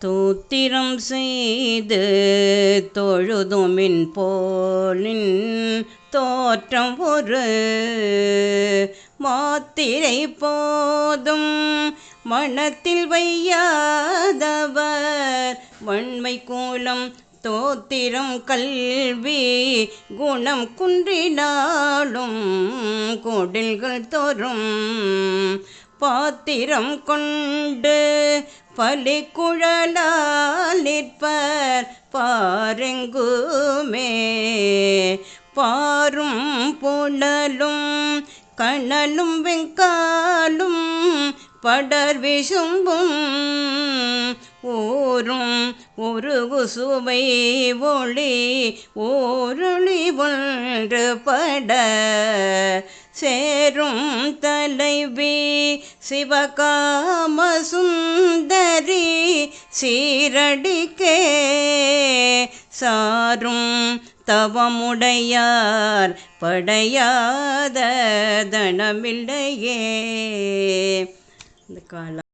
தூத்திரம் செய்து தொழுதுமின் போலின் தோற்றம் ஒரு மாத்திரை போதும். மனத்தில் வையாதவர் வன்மை கூலம் தோத்திரம் கல்வி குணம் குன்றினாலும் கொடில்கள் தோறும். பாத்திரம் கொண்டு பலி குழலால் நிற்பர் பாருங்குமே. பாரும் புனலும் கணலும் வெங்காலும் படர் விசும்பும். ஓரும் ஒரு சுவை ஒளி ஓருளி ஒன்று பட சேரும் தலைவி சிவகாம சுந்தரி சீரடிக்கே. சாரும் தவமுடையார் படையாத தனமில்லையே. இந்த காலம்